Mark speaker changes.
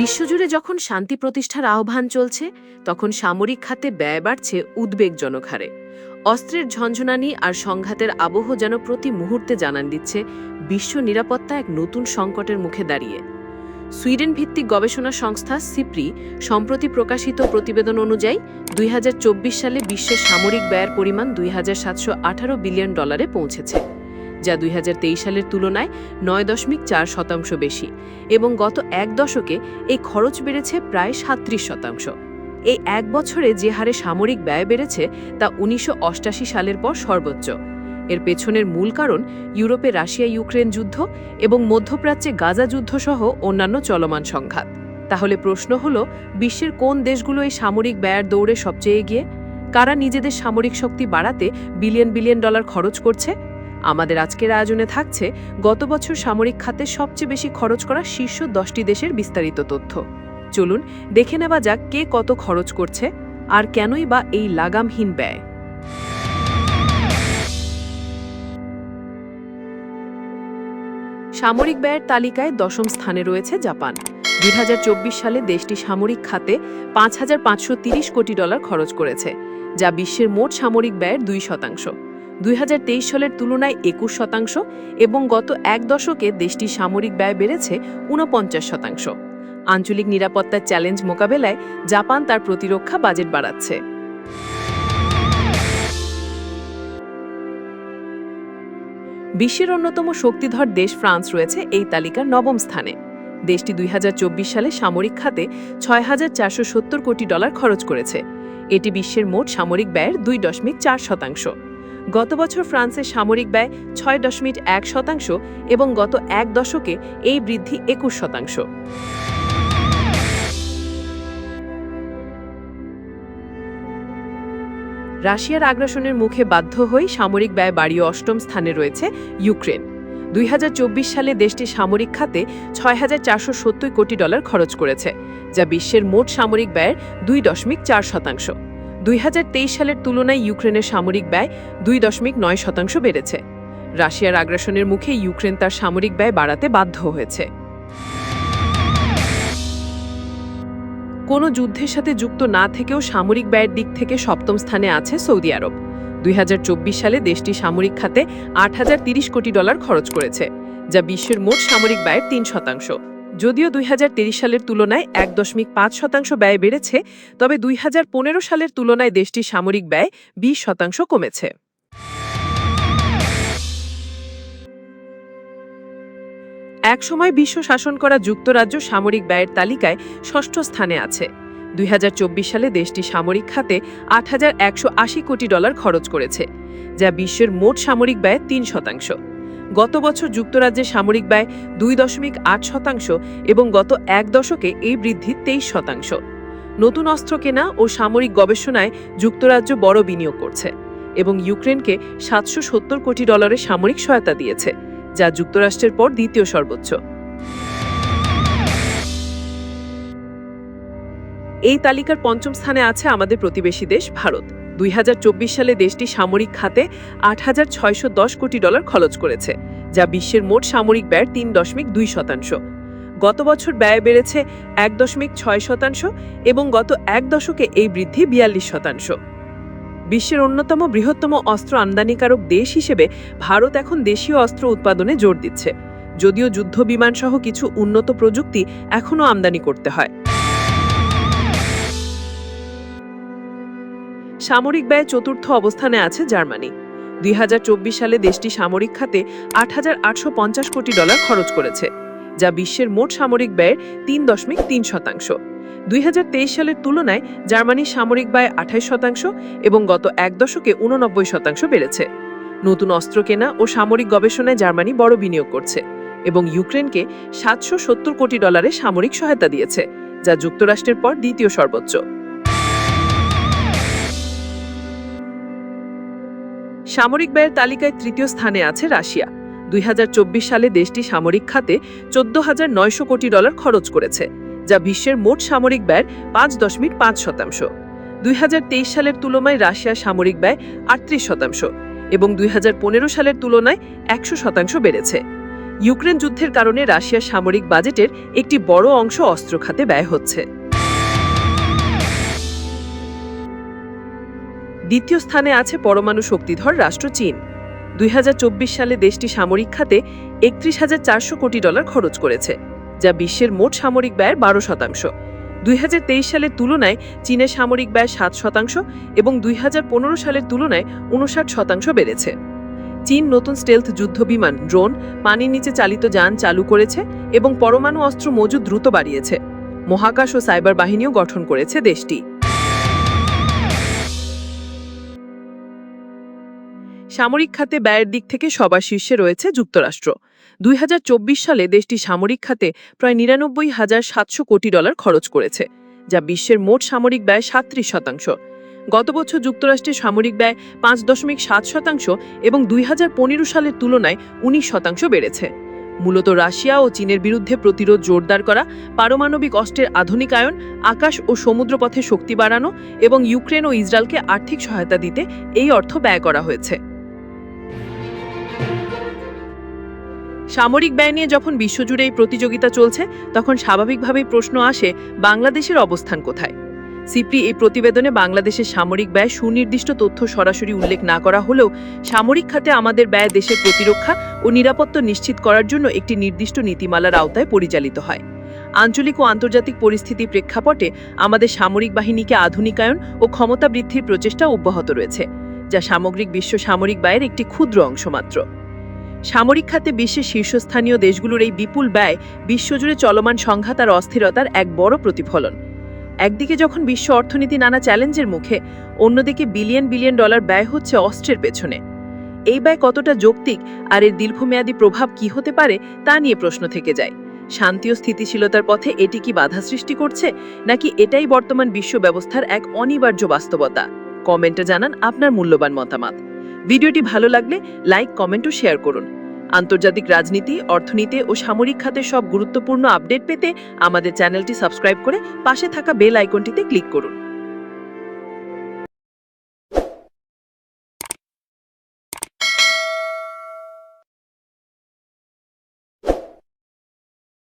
Speaker 1: বিশ্বজুড়ে যখন শান্তি প্রতিষ্ঠার আহ্বান চলছে, তখন সামরিক খাতে ব্যয় বাড়ছে উদ্বেগজনক হারে। অস্ত্রের ঝঞ্ঝনানি আর সংঘাতের আবহ যেন প্রতি মুহূর্তে জানান দিচ্ছে বিশ্ব নিরাপত্তা এক নতুন সংকটের মুখে দাঁড়িয়ে। সুইডেন ভিত্তিক গবেষণা সংস্থা সিপ্রি সম্প্রতি প্রকাশিত প্রতিবেদন অনুযায়ী, দুই হাজার চব্বিশ সালে বিশ্বের সামরিক ব্যয়ের পরিমাণ দুই হাজার সাতশো আঠারো বিলিয়ন ডলারে পৌঁছেছে। যা দুই হাজার তেইশ সালের তুলনায় নয় দশমিক চার শতাংশ বেশি এবং গত এক দশকে এই খরচ বেড়েছে প্রায় সাত্রিশ শতাংশ। এই এক বছরে যে হারে সামরিক ব্যয় বেড়েছে তা উনিশশো সালের পর সর্বোচ্চ। এর পেছনের মূল কারণ ইউরোপে রাশিয়া ইউক্রেন যুদ্ধ এবং মধ্যপ্রাচ্যে গাজা যুদ্ধ সহ অন্যান্য চলমান সংঘাত। তাহলে প্রশ্ন হল, বিশ্বের কোন দেশগুলো এই সামরিক ব্যয়ের দৌড়ে সবচেয়ে এগিয়ে? কারা নিজেদের সামরিক শক্তি বাড়াতে বিলিয়ন বিলিয়ন ডলার খরচ করছে? আমাদের আজকের আয়োজনে থাকছে গত বছর সামরিক খাতে সবচেয়ে বেশি খরচ করা শীর্ষ দশটি দেশের বিস্তারিত তথ্য। চলুন, দেখে নেওয়া যাক কে কত খরচ করছে আর কেনই বা এই লাগামহীন ব্যয়। সামরিক ব্যয়ের তালিকায় দশম স্থানে রয়েছে জাপান। দুই হাজার চব্বিশ সালে দেশটি সামরিক খাতে পাঁচ কোটি ডলার খরচ করেছে, যা বিশ্বের মোট সামরিক ব্যয়ের দুই শতাংশ। দুই হাজার তেইশ সালের তুলনায় একুশ শতাংশ এবং গত এক দশকে দেশটির সামরিক ব্যয় বেড়েছে ঊনপঞ্চাশ শতাংশ। আঞ্চলিক নিরাপত্তার চ্যালেঞ্জ মোকাবেলায় জাপান তার প্রতিরক্ষা বাজেট বাড়াচ্ছে। বিশ্বের অন্যতম শক্তিধর দেশ ফ্রান্স রয়েছে এই তালিকার নবম স্থানে। দেশটি দুই হাজার চব্বিশ সালে সামরিক খাতে ছয় হাজার চারশো সত্তর কোটি ডলার খরচ করেছে। এটি বিশ্বের মোট সামরিক ব্যয়ের দুই দশমিক চার শতাংশ। গত বছর ফ্রান্সের সামরিক ব্যয় ছয় দশমিক এক শতাংশ এবং গত এক দশকে এই বৃদ্ধি একুশ শতাংশ। রাশিয়ার আগ্রাসনের মুখে বাধ্য হয়ে সামরিক ব্যয় বাড়িয়ে অষ্টম স্থানে রয়েছে ইউক্রেন। দুই হাজার চব্বিশ সালে দেশটি সামরিক খাতে ছয় হাজার চারশো সত্তর কোটি ডলার খরচ করেছে, যা বিশ্বের মোট সামরিক ব্যয়ের দুই দশমিক চার শতাংশ। দুই হাজার তেইশ সালের তুলনায় ইউক্রেনের সামরিক ব্যয় দুই দশমিক নয় শতাংশ বেড়েছে। রাশিয়ার আগ্রাসনের মুখে ইউক্রেন তার সামরিক ব্যয় বাড়াতে বাধ্য হয়েছে। কোনো যুদ্ধের সাথে যুক্ত না থেকেও সামরিক ব্যয়ের দিক থেকে সপ্তম স্থানে আছে সৌদি আরব। দুই হাজার চব্বিশ সালে দেশটি সামরিক খাতে আট কোটি ডলার খরচ করেছে, যা বিশ্বের মোট সামরিক ব্যয়ের তিন শতাংশ। যদিও দুই সালের তুলনায় এক দশমিক পাঁচ শতাংশ ব্যয় বেড়েছে, তবে দুই হাজার পনেরো সালের তুলনায় দেশটির সামরিক ব্যয় বিশ শতাংশ কমেছে। একসময় বিশ্ব শাসন করা যুক্তরাজ্য সামরিক ব্যয়ের তালিকায় ষষ্ঠ স্থানে আছে। দুই হাজার চব্বিশ সালে দেশটি সামরিক খাতে আট হাজার একশো আশি কোটি ডলার খরচ করেছে, যা বিশ্বের মোট সামরিক ব্যয় তিন শতাংশ। গত বছর যুক্তরাজ্যে সামরিক ব্যয় দুই দশমিক আট শতাংশ এবং গত এক দশকে এই বৃদ্ধি তেইশ শতাংশ। নতুন অস্ত্র কেনা ও সামরিক গবেষণায় যুক্তরাজ্য বড় বিনিয়োগ করছে এবং ইউক্রেনকে সাতশো সত্তর কোটি ডলারের সামরিক সহায়তা দিয়েছে, যা যুক্তরাষ্ট্রের পর দ্বিতীয় সর্বোচ্চ। এই তালিকার পঞ্চম স্থানে আছে আমাদের প্রতিবেশী দেশ ভারত। দুই হাজার চব্বিশ সালে দেশটি সামরিক খাতে আট হাজার ছয়শো দশ কোটি ডলার খরচ করেছে, যা বিশ্বের মোট সামরিক ব্যয়ের তিন দশমিক দুই শতাংশ। গত বছর ব্যয় বেড়েছে এক দশমিক ছয় শতাংশ এবং গত এক দশকে এই বৃদ্ধি বিয়াল্লিশ শতাংশ। বিশ্বের অন্যতম বৃহত্তম অস্ত্র আমদানিকারক দেশ হিসেবে ভারত এখন দেশীয় অস্ত্র উৎপাদনে জোর দিচ্ছে, যদিও যুদ্ধ বিমান সহ কিছু উন্নত প্রযুক্তি এখনও আমদানি করতে হয়। সামরিক ব্যয় চতুর্থ অবস্থানে আছে জার্মানি। দুই হাজার চব্বিশ সালে দেশটি সামরিক খাতে আট হাজার আটশো পঞ্চাশ কোটি ডলার খরচ করেছে, যা বিশ্বের মোট সামরিক ব্যয়ের তিন দশমিক তিন শতাংশ। দুই হাজার তেইশ সালের তুলনায় জার্মানির সামরিক ব্যয় আঠাইশ শতাংশ এবং গত এক দশকে উননব্বই শতাংশ বেড়েছে। নতুন অস্ত্র কেনা ও সামরিক গবেষণায় জার্মানি বড় বিনিয়োগ করছে এবং ইউক্রেনকে সাতশো সত্তর কোটি ডলারের সামরিক সহায়তা দিয়েছে, যা যুক্তরাষ্ট্রের পর দ্বিতীয় সর্বোচ্চ। সামরিক ব্যয়ের তালিকায় তৃতীয় স্থানে আছে রাশিয়া। দুই হাজার চব্বিশ সালে দেশটি সামরিক খাতে চোদ্দ হাজার নয়শো কোটি ডলার খরচ করেছে, যা বিশ্বের মোট সামরিক ব্যয়ের পাঁচ দশমিক পাঁচ শতাংশ। দুই হাজার তেইশ সালের তুলনায় রাশিয়ার সামরিক ব্যয় আটত্রিশ শতাংশ এবং দুই হাজার পনেরো সালের তুলনায় একশো শতাংশ বেড়েছে। ইউক্রেন যুদ্ধের কারণে রাশিয়ার সামরিক বাজেটের একটি বড় অংশ অস্ত্র খাতে ব্যয় হচ্ছে। দ্বিতীয় স্থানে আছে পরমাণু শক্তিধর রাষ্ট্র চীন। দুই হাজার চব্বিশ সালে দেশটি সামরিক খাতে একত্রিশ হাজার চারশো কোটি ডলার খরচ করেছে, যা বিশ্বের মোট সামরিক ব্যয়ের বারো শতাংশ। দুই হাজার তেইশ সালের তুলনায় চীনের সামরিক ব্যয় সাত শতাংশ এবং দুই হাজার পনেরো সালের তুলনায় উনষাট শতাংশ বেড়েছে। চীন নতুন স্টেলথ যুদ্ধবিমান ড্রোন পানির নিচে চালিত যান চালু করেছে এবং পরমাণু অস্ত্র মজুদ দ্রুত বাড়িয়েছে। মহাকাশ ও সাইবার বাহিনীও গঠন করেছে দেশটি। সামরিক খাতে ব্যয়ের দিক থেকে সবার শীর্ষে রয়েছে যুক্তরাষ্ট্র। দুই হাজার চব্বিশ সালে দেশটি সামরিক খাতে প্রায় নিরানব্বই হাজার সাতশো কোটি ডলার খরচ করেছে, যা বিশ্বের মোট সামরিক ব্যয় সাত্রিশ শতাংশ। গত বছর যুক্তরাষ্ট্রের সামরিক ব্যয় পাঁচ দশমিক সাত শতাংশ এবং দুই হাজার পনেরো সালের তুলনায় উনিশ শতাংশ বেড়েছে। মূলত রাশিয়া ও চীনের বিরুদ্ধে প্রতিরোধ জোরদার করা, পারমাণবিক অস্ত্রের আধুনিকায়ন, আকাশ ও সমুদ্রপথে শক্তি বাড়ানো এবং ইউক্রেন ও ইসরায়েলকে আর্থিক সহায়তা দিতে এই অর্থ ব্যয় করা হয়েছে। সামরিক ব্যয় নিয়ে যখন বিশ্বজুড়ে এই প্রতিযোগিতা চলছে, তখন স্বাভাবিকভাবেই প্রশ্ন আসে, বাংলাদেশের অবস্থান কোথায়? সিপ্রি, এই প্রতিবেদনে বাংলাদেশের সামরিক ব্যয় সুনির্দিষ্ট তথ্য সরাসরি উল্লেখ না করা হলেও, সামরিক খাতে আমাদের ব্যয় দেশের প্রতিরক্ষা ও নিরাপত্তা নিশ্চিত করার জন্য একটি নির্দিষ্ট নীতিমালার আওতায় পরিচালিত হয়। আঞ্চলিক ও আন্তর্জাতিক পরিস্থিতি প্রেক্ষাপটে আমাদের সামরিক বাহিনীকে আধুনিকায়ন ও ক্ষমতা বৃদ্ধির প্রচেষ্টা অব্যাহত রয়েছে, যা সামগ্রিক বিশ্ব সামরিক ব্যয়ের একটি ক্ষুদ্র অংশ মাত্র। সামরিক খাতে বিশ্বের শীর্ষস্থানীয় দেশগুলোর এই বিপুল ব্যয় বিশ্বজুড়ে চলমান সংঘাত আর অস্থিরতার এক বড় প্রতিফলন। একদিকে যখন বিশ্ব অর্থনীতি নানা চ্যালেঞ্জের মুখে, অন্যদিকে বিলিয়ন বিলিয়ন ডলার ব্যয় হচ্ছে অস্ত্রের পেছনে। এই ব্যয় কতটা যৌক্তিক আর এর দীর্ঘমেয়াদী প্রভাব কি হতে পারে তা নিয়ে প্রশ্ন থেকে যায়। শান্তি ও স্থিতিশীলতার পথে এটি কি বাধা সৃষ্টি করছে, নাকি এটাই বর্তমান বিশ্ব ব্যবস্থার এক অনিবার্য বাস্তবতা? কমেন্টে জানান আপনার মূল্যবান মতামত। ভিডিওটি ভালো লাগলে লাইক, কমেন্ট ও শেয়ার করুন। আন্তর্জাতিক রাজনীতি, অর্থনীতি ও সামরিক খাতের সব গুরুত্বপূর্ণ আপডেট পেতে আমাদের চ্যানেলটি সাবস্ক্রাইব করে পাশে থাকা বেল আইকনটিতে ক্লিক করুন।